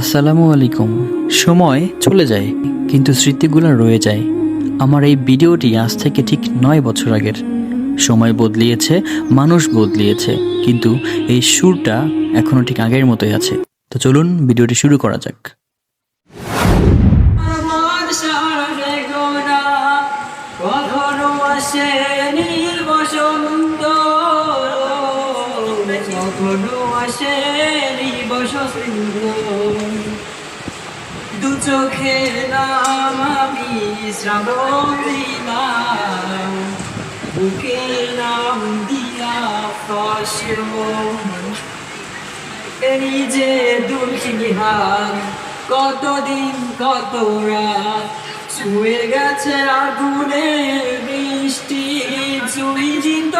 আসসালামু আলাইকুম। সময় চলে যায়, কিন্তু স্মৃতিগুলো রয়ে যায়। আমার এই ভিডিওটি আজ থেকে ঠিক নয় বছর আগের। সময় বদলিয়েছে, মানুষ বদলিয়েছে, কিন্তু এই সুরটা এখনও ঠিক আগের মতোই আছে। তো চলুন ভিডিওটি শুরু করা যাক। বসন্ত। দু চোখে নাম আমি শ্রাবণ দিলাম। বুকে নাম দিয়া এই যে দুলকি কতদিন, কত রাত? ছুঁয়ে গেছে আগুনে বৃষ্টি জিত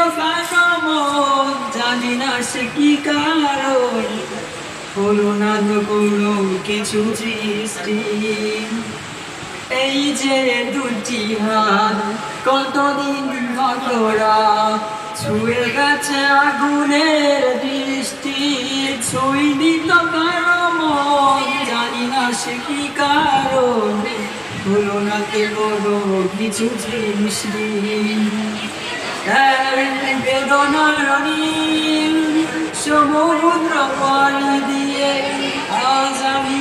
কামন জানি না সে কি কারণ। হলো না তো কোনো কিছু সৃষ্টি। এই যে দুটি হাত, কতদিন কত রাত ছুঁয়ে গেছে আগুনের দৃষ্টি। ছুঁই দিত কারও মন জানি না সে কি কারণ। হলো না কে বড় কিছু সৃষ্টি। বেদনার সমুদ্র পানি দিয়ে আজ আমি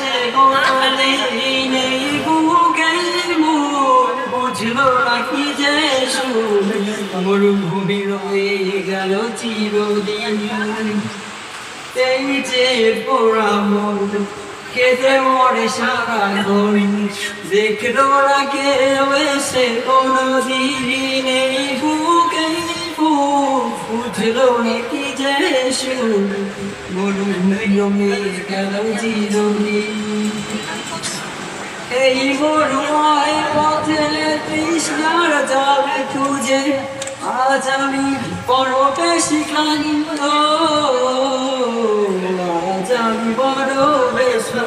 মরুভূমি রয়ে গেল চিরদিন। এই যে পোড়ামন কেঁদে মরে সারাক্ষণ দেখল না কেউ এসে কোনদিন এই বুকে সুর পথে তৃষ্ণার জল খুঁজে আজ আমি বড় বেশি ক্লান্ত আজ আমি বড় বেশি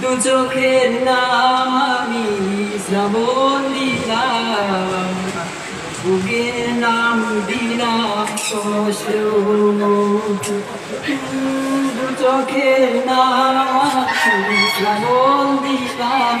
দু চোখের নাম আমি শ্রাবণ দিলাম। বুকের নাম দিলাম দু চোখের নাম শ্রাবণ দিলাম।